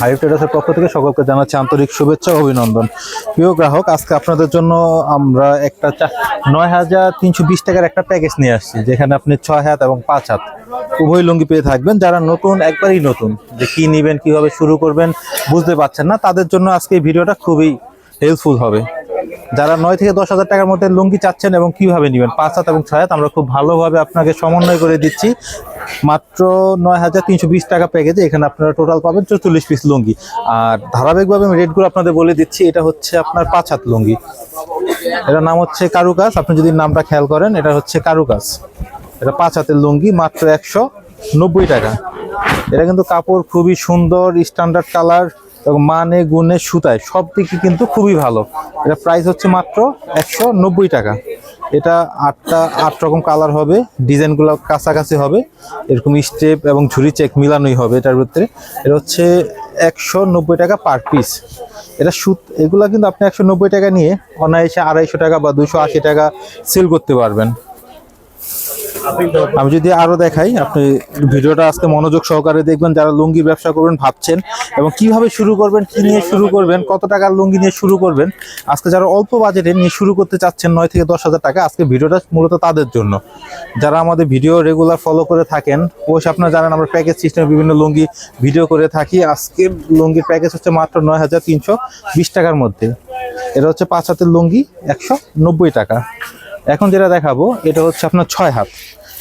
High ট্রেডার্সের পক্ষ থেকে সকলকে জানাচ্ছি আন্তরিক শুভেচ্ছা অভিনন্দন। প্রিয় গ্রাহক, আজকে আপনাদের জন্য আমরা একটা নয় হাজার তিনশো বিশ টাকার একটা প্যাকেজ নিয়ে আসছি, যেখানে আপনি ছয় হাত এবং পাঁচ হাত উভয় লুঙ্গি পেয়ে থাকবেন। যারা নতুন, একবারই নতুন, যে কি নেবেন, কীভাবে শুরু করবেন, বুঝতে পারছেন না, তাদের জন্য আজকে এই ভিডিওটা খুবই হেল্পফুল হবে। যারা নয় থেকে দশ হাজার টাকার মধ্যে লুঙ্গি চাচ্ছেন এবং কীভাবে নেবেন, পাঁচ হাত এবং ছয় হাত, আমরা খুব ভালোভাবে আপনাকে সমন্বয় করে দিচ্ছি। মাত্র নয় হাজার তিনশো বিশ টাকা প্যাকেজে এখানে আপনারা টোটাল পাবেন চল্লিশ পিস লুঙ্গি। আর ধারাবাহিকভাবে আমি রেটগুলো আপনাদের বলে দিচ্ছি, এটা হচ্ছে আপনার পাঁচ হাত লুঙ্গি। এটার নাম হচ্ছে কারুকাজ, আপনি যদি নামটা খেয়াল করেন, এটা হচ্ছে কারুকাজ। এটা পাঁচ হাতের লুঙ্গি, মাত্র একশো নব্বই টাকা। এটা কিন্তু কাপড় খুবই সুন্দর স্ট্যান্ডার্ড কালার এবং মানে গুণে, সুতায়, সব দিকে কিন্তু খুবই ভালো। এটা প্রাইস হচ্ছে মাত্র একশো নব্বই টাকা। এটা আটটা, আট রকম কালার হবে, ডিজাইনগুলো কাছাকাছি হবে, এরকম স্টেপ এবং ঝুড়ি চেক মিলানোই হবে এটার ভিতরে। এটা হচ্ছে একশো নব্বই টাকা পার পিস এটা সুত, এগুলো কিন্তু আপনি একশো নব্বই টাকা নিয়ে অনায়াসে আড়াইশো টাকা বা দুশো টাকা সেল করতে পারবেন। আমি যদি আরও দেখাই, আপনি ভিডিওটা আজকে মনোযোগ সহকারে দেখবেন, যারা লুঙ্গি ব্যবসা করবেন ভাবছেন, এবং কীভাবে শুরু করবেন, কি নিয়ে শুরু করবেন, কত টাকার লুঙ্গি নিয়ে শুরু করবেন, আজকে যারা অল্প বাজেটে নিয়ে শুরু করতে চাচ্ছেন, নয় থেকে দশ হাজার টাকা, আজকে ভিডিওটা মূলত তাদের জন্য। যারা আমাদের ভিডিও রেগুলার ফলো করে থাকেন, অবশ্যই আপনারা জানেন, আমরা প্যাকেজ সিস্টেমে বিভিন্ন লুঙ্গি ভিডিও করে থাকি। আজকে লুঙ্গির প্যাকেজ হচ্ছে মাত্র নয় হাজার তিনশো বিশ টাকার মধ্যে। এটা হচ্ছে পাঁচ হাতের লুঙ্গি, একশো নব্বই টাকা। এখন যেটা দেখাবো, এটা হচ্ছে আপনার ছয় হাত।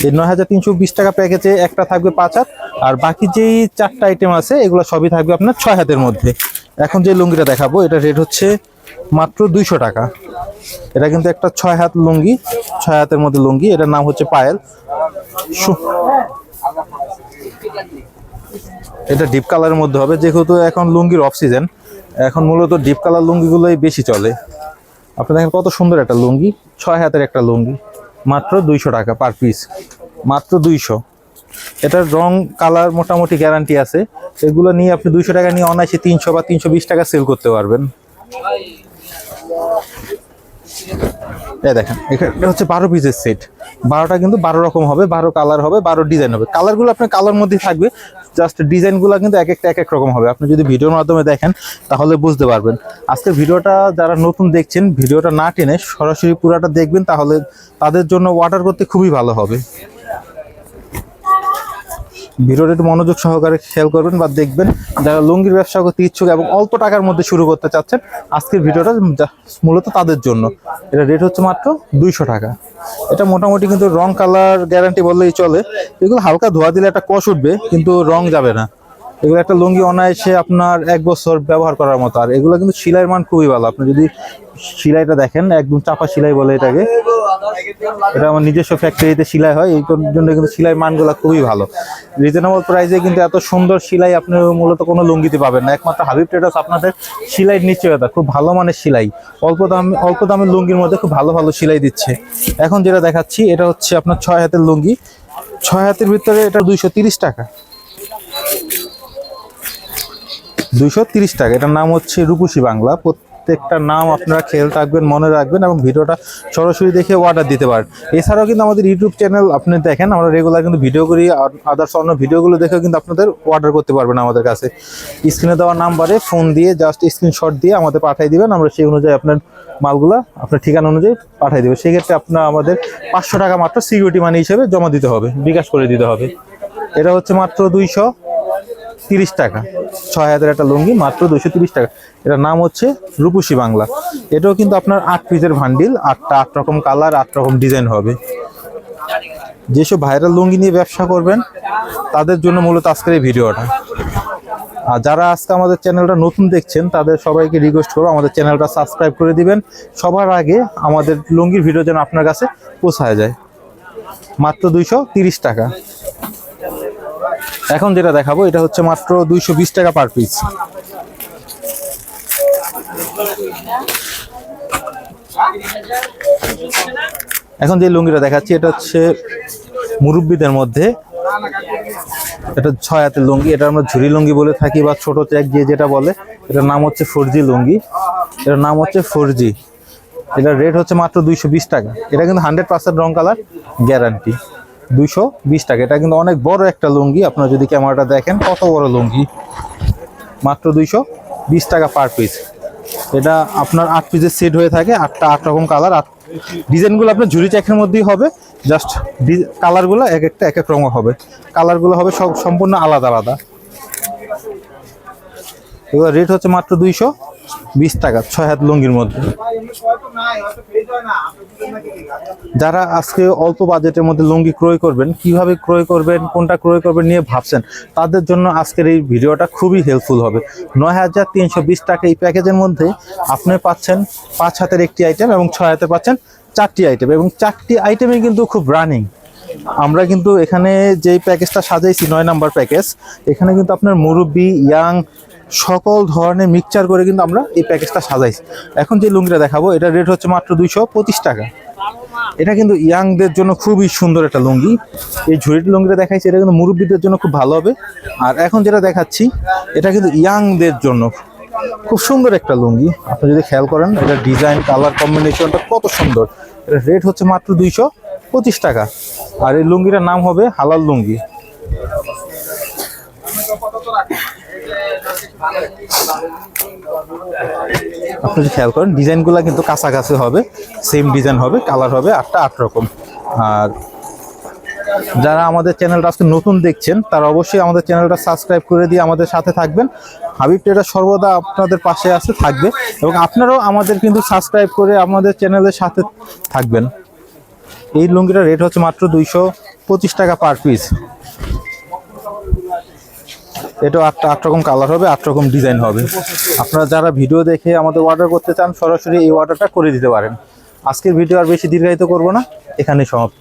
এই নয় হাজার তিনশো বিশ টাকা প্যাকেজে একটা থাকবে পাঁচ হাত, আর বাকি যেই চারটা আইটেম আছে, এগুলো সবই থাকবে আপনার ছয় হাতের মধ্যে। এখন যে লুঙ্গিটা দেখাবো, এটা রেট হচ্ছে মাত্র দুইশো টাকা। এটা কিন্তু একটা ছয় হাত লুঙ্গি, ছয় হাতের মধ্যে লুঙ্গি, এটার নাম হচ্ছে পায়েল। এটা ডিপ কালারের মধ্যে হবে, যেহেতু এখন লুঙ্গির অফ সিজন এখন মূলত ডিপ কালার লুঙ্গিগুলোই বেশি চলে। আপনি দেখেন কত সুন্দর একটা লুঙ্গি, ছয় হাতের একটা লুঙ্গি, মাত্র দুইশো টাকা পার পিস মাত্র দুইশো। এটার রং কালার মোটামুটি গ্যারান্টি আছে। এগুলো নিয়ে আপনি দুইশো টাকা নিয়ে অনায়াসে তিনশো বা তিনশো বিশ টাকা সেল করতে পারবেন। এই দেখেন এটা হচ্ছে বারো পিসের সেট বারোটা কিন্তু বারো রকম হবে, বারো কালার হবে, বারো ডিজাইন হবে। কালারগুলো আপনার কালার মধ্যে থাকবে জাস্ট ডিজাইনগুলো কিন্তু এক একটা, এক এক রকম হবে। আপনি যদি ভিডিওর মাধ্যমে দেখেন, তাহলে বুঝতে পারবেন। আজকে ভিডিওটা যারা নতুন দেখছেন, ভিডিওটা না টেনে সরাসরি পুরাটা দেখবেন, তাহলে তাদের জন্য অর্ডার করতে খুবই ভালো হবে। ভিডিওটা একটু মনোযোগ সহকারে খেয়াল করবেন বা দেখবেন যারা লুঙ্গির ব্যবসা করতে ইচ্ছুক এবং অল্প টাকার মধ্যে শুরু করতে চাচ্ছেন, আজকের ভিডিওটা মূলত তাদের জন্য। এটা রেট হচ্ছে মাত্র দুইশো টাকা। এটা মোটামুটি কিন্তু রং কালার গ্যারান্টি বললেই চলে। এগুলো হালকা ধোয়া দিলে একটা কষ উঠবে, কিন্তু রং যাবে না। এগুলো একটা লুঙ্গি অনায়াসে আপনার এক বছর ব্যবহার করার মতো। আর এগুলো কিন্তু সেলাইয়ের মান খুবই ভালো। আপনি যদি সেলাইটা দেখেন, একদম চাপা সেলাই বলে এটাকে এটা আমার নিজস্ব ফ্যাক্টরিতে সেলাই হয়, এই জন্য কিন্তু সেলাই মানগুলো খুবই ভালো। রিজনেবল প্রাইসে কিন্তু এত সুন্দর সেলাই আপনি মূলত কোনো লুঙ্গিতে পাবেন না। একমাত্র হাবিব ট্রেডার্স আপনাদের সেলাইয়ের নিশ্চয়তা, খুব ভালো মানের সেলাই। অল্প দাম, অল্প দামের লুঙ্গির মধ্যে খুব ভালো ভালো সেলাই দিচ্ছে। এখন যেটা দেখাচ্ছি, এটা হচ্ছে আপনার ছয় হাতের লুঙ্গি। ছয় হাতের ভিতরে এটা দুইশো টাকা। দুইশো টাকা। এটার নাম হচ্ছে রূপসী বাংলা। প্রত্যেকটা নাম আপনারা খেয়াল থাকবেন মনে রাখবেন এবং ভিডিওটা সরাসরি দেখে অর্ডার দিতে পারেন। এছাড়াও কিন্তু আমাদের ইউটিউব চ্যানেল আপনি দেখেন, আমরা রেগুলার কিন্তু ভিডিও করি, আর আদার্স অন্য ভিডিওগুলো দেখেও কিন্তু আপনাদের অর্ডার করতে পারবেন আমাদের কাছে। স্ক্রিনে দেওয়া নাম্বারে ফোন দিয়ে জাস্ট স্ক্রিনশট দিয়ে আমাদের পাঠিয়ে দিবেন, আমরা সেই অনুযায়ী আপনার মালগুলো, আপনার ঠিকানা অনুযায়ী পাঠিয়ে দেবো। সেক্ষেত্রে আপনার আমাদের পাঁচশো টাকা মাত্র সিকিউরিটি মানি হিসেবে জমা দিতে হবে, বিকাশ করে দিতে হবে। এটা হচ্ছে মাত্র দুইশো তিরিশ টাকা। ছয় হাজার একটা লুঙ্গি, মাত্র দুশো তিরিশ টাকা। এটার নাম হচ্ছে রূপসী বাংলা। এটাও কিন্তু আপনার আট পিসের ভান্ডিল আটটা আট রকম কালার আট রকম ডিজাইন হবে। যেসব ভাইরাল লুঙ্গি নিয়ে ব্যবসা করবেন, তাদের জন্য মূলত আজকের এই ভিডিওটা। আর যারা আজকে আমাদের চ্যানেলটা নতুন দেখছেন, তাদের সবাইকে রিকোয়েস্ট করব, আমাদের চ্যানেলটা সাবস্ক্রাইব করে দিবেন। সবার আগে আমাদের লুঙ্গির ভিডিও যেন আপনার কাছে পৌঁছায় যায়। মাত্র দুইশো টাকা। এখন যেটা দেখাবো, এটা হচ্ছে মাত্র দুইশো বিশ টাকা পার পিস এখন যে লুঙ্গিটা দেখাচ্ছি, এটা হচ্ছে মুরব্বীদের মধ্যে। এটা ছয় হাতের লুঙ্গি, এটা আমরা ঝুরি লুঙ্গি বলে থাকি বা ছোট চেক যে যেটা বলে, এটার নাম হচ্ছে ফোর জি লুঙ্গি। এটার নাম হচ্ছে ফোর জি এটার রেট হচ্ছে মাত্র দুইশো বিশ টাকা। এটা কিন্তু হান্ড্রেড পার্সেন্ট রং কালার গ্যারান্টি দুইশো বিশ টাকা। এটা কিন্তু অনেক বড় একটা লুঙ্গি। আপনারা যদি ক্যামেরাটা দেখেন, কত বড় লুঙ্গি। মাত্র দুইশো বিশ টাকা পার পিস এটা আপনার আট পিসের সেট হয়ে থাকে, আটটা আট রকম কালার আট ডিজাইনগুলো আপনার ঝুড়ি চেকের মধ্যেই হবে। জাস্ট কালারগুলো এক একটা, এক এক রকম হবে। কালারগুলো হবে সব, সম্পূর্ণ আলাদা আলাদা। এবার রেট হচ্ছে মাত্র দুইশো। বিশ টাকা, ছয় হাত লুঙ্গির মধ্যে। যারা আজকে অল্প বাজেটের মধ্যে লুঙ্গি ক্রয় করবেন, কীভাবে ক্রয় করবেন, কোনটা ক্রয় করবেন নিয়ে ভাবছেন, তাদের জন্য আজকের এই ভিডিওটা খুবই হেল্পফুল হবে। নয় হাজার তিনশো বিশ টাকা এই প্যাকেজের মধ্যে আপনি পাচ্ছেন পাঁচ হাতের একটি আইটেম এবং ছয় হাতে পাচ্ছেন চারটি আইটেম এবং চারটি আইটেমে কিন্তু খুব রানিং আমরা কিন্তু এখানে যেই প্যাকেজটা সাজাইছি, নয় নাম্বার প্যাকেজ, এখানে কিন্তু আপনার মুরব্বি, ইয়াং সকল ধরনের মিক্সচার করে কিন্তু আমরা এই প্যাকেজটা সাজাইছি। এখন যে লুঙ্গিটা দেখাবো, এটা রেট হচ্ছে মাত্র দুইশো পঁচিশ টাকা। এটা কিন্তু ইয়াংদের জন্য খুবই সুন্দর একটা লুঙ্গি। এই ঝুড়িটি লুঙ্গিটা দেখাইছি, এটা কিন্তু মুরব্বীদের জন্য খুব ভালো হবে। আর এখন যেটা দেখাচ্ছি, এটা কিন্তু ইয়াংদের জন্য খুব সুন্দর একটা লুঙ্গি। আপনি যদি খেয়াল করেন, এটা ডিজাইন কালার কম্বিনেশনটা কত সুন্দর। এটা রেট হচ্ছে মাত্র দুইশো পঁচিশ টাকা। আর এই লুঙ্গিটার নাম হবে হালাল লুঙ্গি। আপনি যদি খেয়াল করেন, ডিজাইনগুলো কিন্তু কাছাকাছি হবে সেম ডিজাইন হবে কালার হবে, আটটা আট রকম। আর যারা আমাদের চ্যানেলটা আজকে নতুন দেখছেন, তারা অবশ্যই আমাদের চ্যানেলটা সাবস্ক্রাইব করে দিয়ে আমাদের সাথে থাকবেন। হাবিব ট্রেডার সর্বদা আপনাদের পাশে আছে, থাকবে। এবং আপনারাও আমাদের কিন্তু সাবস্ক্রাইব করে আমাদের চ্যানেলের সাথে থাকবেন। এই লুঙ্গিটার রেট হচ্ছে মাত্র দুইশো পঁচিশ টাকা পার পিস এটাও আটটা আট রকম কালার হবে, আট রকম ডিজাইন হবে। আপনারা যারা ভিডিও দেখে আমাদের অর্ডার করতে চান, সরাসরি এই অর্ডারটা করে দিতে পারেন। আজকের ভিডিও আর বেশি দীর্ঘায়িত করব না, এখানেই সমাপ্ত।